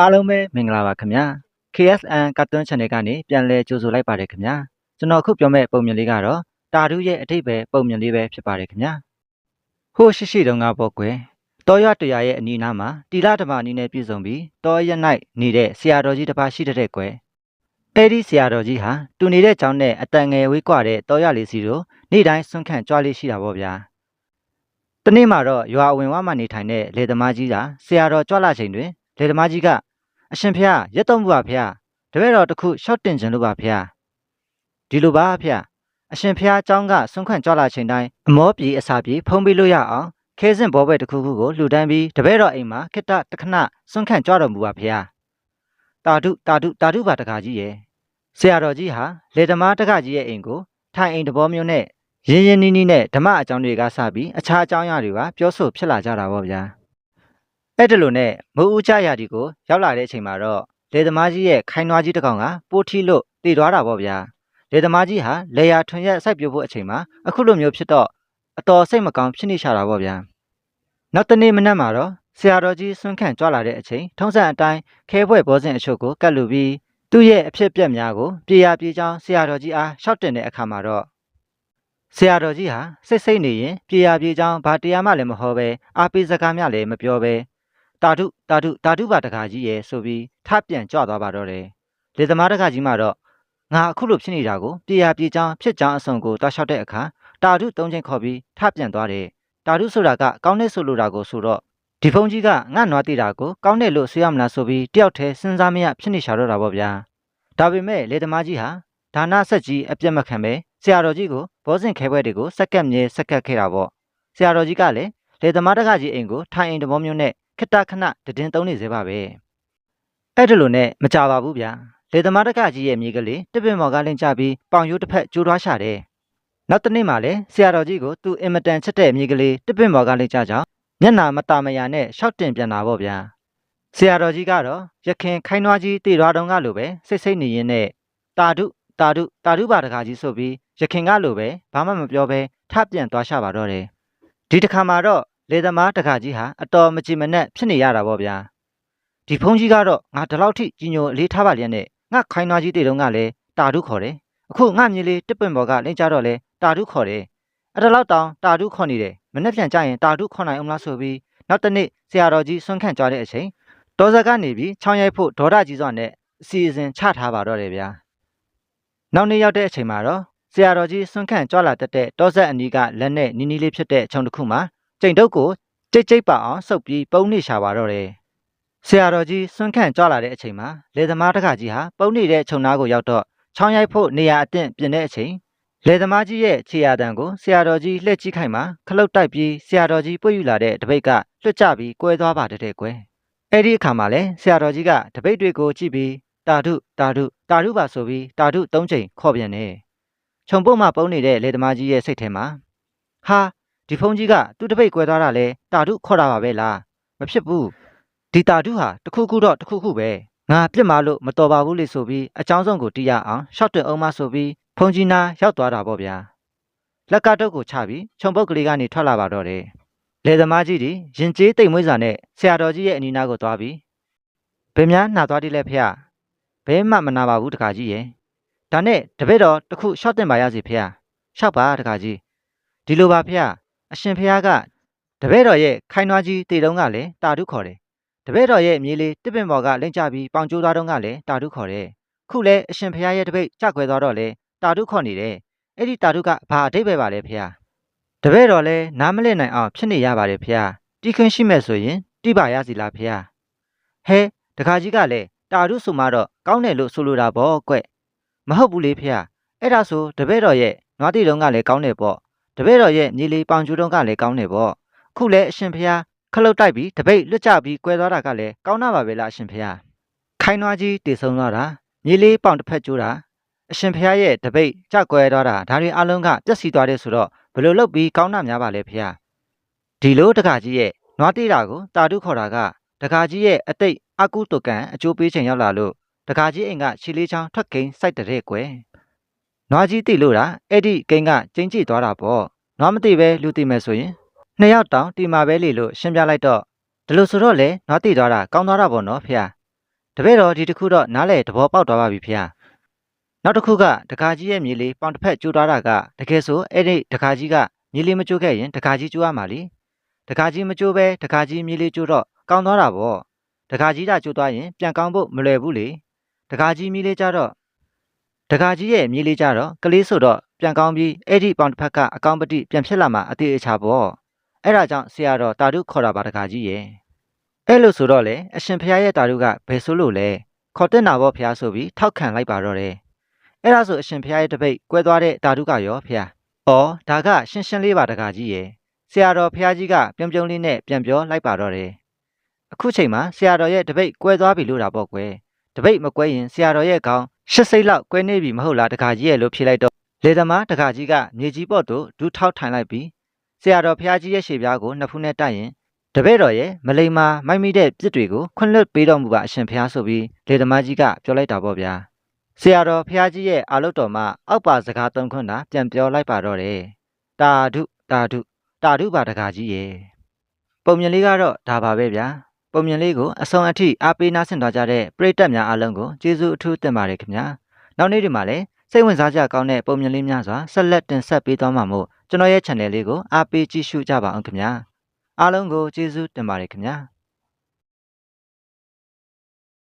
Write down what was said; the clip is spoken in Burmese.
အားလုံးပဲမင်္ဂလာပါခင်ဗျာ KSN Cartoon Channel ကနေပြန်လည်ကြိုဆိုလိုက်ပါတယ်ခင်ဗျာကျွန်တော်အခုပြောမယ့်ပုံမြင်လေးကတော့တာဓုရဲ့အထိပ္ပယ်ပုံမြင်လေးပဲဖြစ်ပါတယ်ခင်ဗျာဟိုးရှိရှိတုန်းကပေါ့ကွယ်တော်ရတရာရဲ့အနီးအနားမှာတီလာဓမ္မနီးနဲ့ပြည့်စုံပြီးတော်ရက်၌နေတဲ့ဆရာတော်ကြီးတစ်ပါးရှိတဲ့ကွယ်အဲ့ဒီဆရာတော်ကြီးဟာတူနေတဲ့ကျောင်းနဲ့အတန်ငယ်ဝေးကွာတဲ့တော်ရလေးစီတို့နေ့တိုင်းဆွန့်ခန့်ကြွားလေးရှိတာပေါ့ဗျာတနေ့မှာတော့ရွာအဝင်ဝမှာနေထိုင်တဲ့လေသမားကြီးကဆရာတော်ကြွလာချိန်တွင်လေသမားကြီးက အရှင်ဖျားရက်တော့မှုပါဖျားတပည့်တော်တစ်ခုရှော့တင်ခြင်းလို့ပါဖျားဒီလိုပါဖျားအရှင်ဖျားအကြောင်းကဆွန့်ခွန့်ကြွလာချိန်တိုင်းအမောပြေအစာပြေဖုံးပေးလို့ရအောင်ခဲစင်ဘောဘဲတစ်ခုခုကိုလှူဒန်းပြီးတပည့်တော်အိမ်မှာခိတ္တတခဏဆွန့်ခန့်ကြွတော်မူပါဖျားတာဓုတာဓုတာဓုပါတကာကြီးရဲ့ဆရာတော်ကြီးဟာလေဓမားတကကြီးရဲ့အိမ်ကိုထိုင်အိမ်တဘောမျိုးနဲ့ရင်းရင်းနီးနီးနဲ့ဓမ္မအကြောင်းတွေကစပြီးအခြားအကြောင်းအရာတွေကပြောဆိုဖြစ်လာကြတာပေါ့ဗျာ အဲ့ဒါလိုနဲ့မူဦးကြရာဒီကိုရောက်လာတဲ့အချိန်မှာတော့လေသမားကြီးရဲ့ခိုင်းနွားကြီးတစ်ကောင်ကပိုးထီလို့တည်သွားတာပေါ့ဗျာလေသမားကြီးဟာလေယာထွန်ရက်စိုက်ပြို့ဖို့အချိန်မှာအခုလိုမျိုးဖြစ်တော့အတော်စိတ်မကောင်းဖြစ်နေရှာတာပေါ့ဗျာနောက်တနေ့မနက်မှာတော့ဆရာတော်ကြီးဆွန့်ခန့်ကြွလာတဲ့အချိန်ထုံးစံအတိုင်းခဲဘွဲ့ဘောစဉ်အချို့ကိုကတ်လူပြီးသူ့ရဲ့အဖြစ်အပျက်များကိုပြေရပြေချောင်းဆရာတော်ကြီးအားရှောက်တင်တဲ့အခါမှာတော့ဆရာတော်ကြီးဟာစိတ်စိတ်နေရင်ပြေရပြေချောင်းဘာတရားမှလည်းမဟောပဲအားပေးစကားများလည်းမပြောပဲ တာဓုတာဓုတာဓုပါတကာကြီးရဲ့ဆိုပြီးထပြန်ကြွသွားပါတော့တယ်လေသမားတကာကြီးမှတော့ငါအခုလိုဖြစ်နေတာကိုပြေရပြေချောင်းဖြစ်ချောင်းအစုံကိုတောက်လျှောက်တဲ့အခါတာဓုသုံးချင်းခေါ်ပြီးထပြန်သွားတယ်တာဓုဆိုတာကကောင်းတဲ့ဆိုလိုတာကိုဆိုတော့ဒီဖုန်းကြီးကငါ့နွားတိတာကိုကောင်းတယ်လို့ဆိုရမလားဆိုပြီးတယောက်တည်းစဉ်းစားမရဖြစ်နေရှာတော့တာပေါ့ဗျာဒါပေမဲ့လေသမားကြီးဟာဒါနဆက်ကြီးအပြတ်မခံပဲဆရာတော်ကြီးကိုဘောဇင်ခဲဘွဲတွေကိုစက်ကက်မြဲစက်ကက်ခဲ့တာပေါ့ဆရာတော်ကြီးကလည်းလေသမားတကာကြီးအိမ်ကိုထိုင်အိမ်တဘောမျိုးနဲ့ ခတခဏတည်င်းသုံးနေသေးပါပဲအဲ့ဒါလိုနဲ့မကြပါဘူးဗျာလေသမားတကကြီးရဲ့မြေကလေးတစ်ပင်မော်ကလင်းချပြီးပေါင်ရိုးတစ်ဖက်ကျိုးထွားရှာတယ်နောက်တစ်နေ့မှလည်းဆရာတော်ကြီးကိုသူအင်မတန်ချစ်တဲ့မြေကလေးတစ်ပင်မော်ကလင်းချကြောင်းမျက်နာမตาမယာနဲ့ရှောက်တင်ပြန်လာပေါ့ဗျာဆရာတော်ကြီးကတော့ရခင်ခိုင်းနွားကြီးတည်သွားတုန်းကလိုပဲစိတ်စိတ်နေရင်းနဲ့တာဓုတာဓုတာဓုပါတကာကြီးဆိုပြီးရခင်ကလိုပဲဘာမှမပြောဘဲထပြန်သွားရှာပါတော့တယ်ဒီတစ်ခါမှာတော့ လေသမားတခါကြီးဟာအတော်မကြည်မနဲ့ဖြစ်နေရတာပေါ့ဗျာဒီဖုန်းကြီးကတော့ငါဒီလောက်ထိကြီးညိုအလေးထားပါလျက်နဲ့ငါခိုင်းနွားကြီးတေတုံးကလည်းတာဓုခေါ်တယ်အခုငါမြေလေးတစ်ပင်ပေါ်ကလင်းကြတော့လဲတာဓုခေါ်တယ်အဲ့ဒါလောက်တောင်တာဓုခေါ်နေတယ်မနေ့ပြန်ကြရင်တာဓုခေါ်နိုင်အောင်လားဆိုပြီးနောက်တစ်နေ့ဆရာတော်ကြီးဆွန့်ခန့်ကြွားတဲ့အချိန်တော်စက်ကနေပြီးချောင်းရိုက်ဖို့ဒေါ်ရကြီးစွာနဲ့အစီအစဉ်ချထားပါတော့တယ်ဗျာနောက်နေ့ရောက်တဲ့အချိန်မှာတော့ဆရာတော်ကြီးဆွန့်ခန့်ကြွားလာတတ်တဲ့တောဆက်အနီးကလက်နဲ့နီးနီးလေးဖြစ်တဲ့ခြုံတစ်ခုမှာ ကျိန်တုတ်ကိုကြိတ်ကြိတ်ပါအောင်ဆုပ်ပြီးပုံနေရှာပါတော့တယ်။ဆရာတော်ကြီးဆွန့်ခန့်ကြွလာတဲ့အချိန်မှာလေသမားတခါကြီးဟာပုံနေတဲ့ခြုံနာကိုရောက်တော့ချောင်းရိုက်ဖို့နေရာအသင့်ပြင်တဲ့အချိန်လေသမားကြီးရဲ့ခြေရာတံကိုဆရာတော်ကြီးလှည့်ကြည့်ခိုင်းမှာခလုတ်တိုက်ပြီးဆရာတော်ကြီးပွေယူလာတဲ့တပိတ်ကလွတ်ကျပြီးကွဲသွားပါတဲ့ကွယ်။အဲ့ဒီအခါမှာလဲဆရာတော်ကြီးကတပိတ်တွေကိုကြည့်ပြီးတာဓုတာဓုတာဓုပါဆိုပြီးတာဓု၃ချိန်ခေါ်ပြန်တယ်။ခြုံပုတ်မှပုံနေတဲ့လေသမားကြီးရဲ့စိတ်ထဲမှာဟာ ဒီဖုန်းကြီးကသူ့တပိတ်ကွဲသွားတာလဲတာဓုခေါ်တာပါပဲလားမဖြစ်ဘူးဒီတာဓုဟာတခုခုတော့တခုခုပဲငါပြစ်မလို့မတော်ပါဘူးလေဆိုပြီးအချောင်းဆုံးကိုတီးရအောင်ရှော့တွင်အောင်မဆိုပြီးဖုန်းကြီးနာရောက်သွားတာပေါ့ဗျာလက်ကတုတ်ကိုချပြီးခြုံပုတ်ကလေးကနေထွက်လာပါတော့တယ်လေသမားကြီးဒီရင်ကျေးတိတ်မွေးစာနဲ့ဆရာတော်ကြီးရဲ့အနီးနားကိုသွားပြီးဘယ်များနှာသွားတိလဲဖေ။ဘဲမှမနာပါဘူးတခါကြီးရဲ့ဒါနဲ့တပည့်တော်တခုရှော့တင်ပါရစီဖေ။ရှော့ပါတခါကြီးဒီလိုပါဖေ။ အရှင်ဖះကတပည့်တော်ရဲ့ခိုင်းနွားကြီးတေတုံးကလည်းတာဓုခေါ်တယ်။တပည့်တော်ရဲ့မြေးလေးတစ်ပင်ပေါ်ကလင့်ချပြီးပေါင်ကျိုးသားတုံးကလည်းတာဓုခေါ်တယ်။ခုလဲအရှင်ဖះရဲ့တပိတ်ကြခွဲသွားတော့လေတာဓုခေါ်နေတယ်။အဲ့ဒီတာဓုကဘာအဓိပ္ပာယ်ပါလဲဖះ။တပည့်တော်လည်းနားမလည်နိုင်အောင်ဖြစ်နေရပါတယ်ဖះ။တီးခွင်းရှိမဲ့ဆိုရင်တိပါရစီလားဖះ။ဟဲတခါကြီးကလည်းတာဓုဆိုမှတော့ကောင်းတယ်လို့ဆိုလိုတာပေါ့ကွ။မဟုတ်ဘူးလေဖះ။အဲ့ဒါဆိုတပည့်တော်ရဲ့နွားတိတုံးကလည်းကောင်းတယ်ပေါ့။ တပည့်တော်ရဲ့မြေလေးပေါင်ကျိုးတုံးကလည်းကောင်းတယ်ပေါ့ခုလဲအရှင်ဖျားခလုတ်တိုက်ပြီးတပိတ်လွတ်ကျပြီးကွဲသွားတာကလည်းကောင်းတာပါပဲလားအရှင်ဖျားခိုင်းနွားကြီးတည်ဆုံသွားတာမြေလေးပေါင်တစ်ဖက်ကျိုးတာအရှင်ဖျားရဲ့တပိတ်ကြကွဲသွားတာဒါတွေအလုံးကပြက်စီသွားတယ်ဆိုတော့ဘယ်လိုလုပ်ပြီးကောင်းတာများပါလဲဖျားဒီလိုတခါကြီးရဲ့နွားတိတာကိုတာတုခေါ်တာကတခါကြီးရဲ့အတိတ်အကုတုကန်အကျိုးပေးချိန်ရောက်လာလို့တခါကြီးအိမ်ကခြေလေးချောင်းထွက်ကိန်းစိုက်တဲ့ကွယ် နွားကြီးတိလို့တာအဲ့ဒီကိန်းကကျင်းကျသွားတာပေါ့နွားမသိပဲလူသိမယ်ဆိုရင်နှစ်ယောက်တောင်တီမာပဲလေလို့ရှင်းပြလိုက်တော့ဒီလိုဆိုတော့လေနွားတိသွားတာကောင်းသွားတာပေါ့နော်ဖေတပည့်တော်ဒီတစ်ခုတော့နားလေသဘောပေါက်သွားပါပြီဖေ။နောက်တစ်ခုကဒကာကြီးရဲ့မြေလေးပေါင်တစ်ဖက်ကျိုးသွားတာကတကယ်ဆိုအဲ့ဒီဒကာကြီးကမြေလေးမကျိုးခဲ့ရင်ဒကာကြီးကျိုးရမှာလीဒကာကြီးမကျိုးပဲဒကာကြီးမြေလေးကျိုးတော့ကောင်းသွားတာပေါ့ဒကာကြီးတာကျိုးသွားရင်ပြန်ကောင်းဖို့မလွယ်ဘူးလေဒကာကြီးမြေလေးကြတော့ ဒကာကြီးရဲ့မြေလေးကြတော့ကလေးဆိုတော့ပြန်ကောင်းပြီးအဲ့ဒီပေါင်တစ်ဖက်ကအကောင်းပတိပြန်ဖြစ်လာမှာအသေးအချာပေါ့အဲ့ဒါကြောင့်ဆရာတော်တာဓုခေါ်တာပါဒကာကြီးရဲ့အဲ့လိုဆိုတော့လေအရှင်ဖရာရဲ့တာဓုကဘယ်ဆိုလို့လဲခေါ်တက်နာပေါ့ဖရာဆိုပြီးထောက်ခံလိုက်ပါတော့တယ်အဲ့ဒါဆိုအရှင်ဖရာရဲ့တပိတ်ကွဲသွားတဲ့တာဓုကရောဖရာဩဒါကရှင်းရှင်းလေးပါဒကာကြီးရဲ့ဆရာတော်ဖရာကြီးကပြုံးပြုံးလေးနဲ့ပြန်ပြောလိုက်ပါတော့တယ်အခုချိန်မှာဆရာတော်ရဲ့တပိတ်ကွဲသွားပြီလို့တာပေါ့ကွယ်တပိတ်မကွဲရင်ဆရာတော်ရဲ့ခေါင်း ရှစ်စိတ်လောက်ကွဲနေပြီမဟုတ်လားဒကာကြီးရဲ့လို့ဖြေလိုက်တော့လေသမားဒကာကြီးကမြေကြီးပေါ့တို့ဒူးထောက်ထိုင်လိုက်ပြီးဆရာတော်ဖရာကြီးရဲ့ရှေ့ပြားကိုနှစ်ဖူးနဲ့တိုက်ရင်တပည့်တော်ရဲ့မလိမ္မာမိုက်မိတဲ့ပြစ်တွေကိုခွင့်လွှတ်ပေးတော်မူပါအရှင်ဖျားဆိုပြီးလေသမားကြီးကပြောလိုက်တာပေါ့ဗျာဆရာတော်ဖျားကြီးရဲ့အာလုတ်တော်မှာအောက်ပါစကားသုံးခွန်းတာပြန်ပြောလိုက်ပါတော့တယ်တာဓုတာဓုတာဓုပါတကားကြီးရဲ့ပုံမြင်လေးကတော့ဒါပါပဲဗျာ ပုံမြင်လေးကိုအဆုံးအထိအားပေးနားဆင်သွားကြတဲ့ပရိသတ်များအားလုံးကိုကျေးဇူးအထူးတင်ပါတယ်ခင်ဗျာနောက်နေ့ဒီမှာလည်းစိတ်ဝင်စားကြကောင်းတဲ့ပုံမြင်လေးများစွာဆက်လက်တင်ဆက်ပေးသွားမှာမို့ကျွန်တော်ရဲ့ channel လေးကိုအားပေးကြည့်ရှုကြပါအောင်ခင်ဗျာအားလုံးကိုကျေးဇူးတင်ပါတယ်ခင်ဗျာ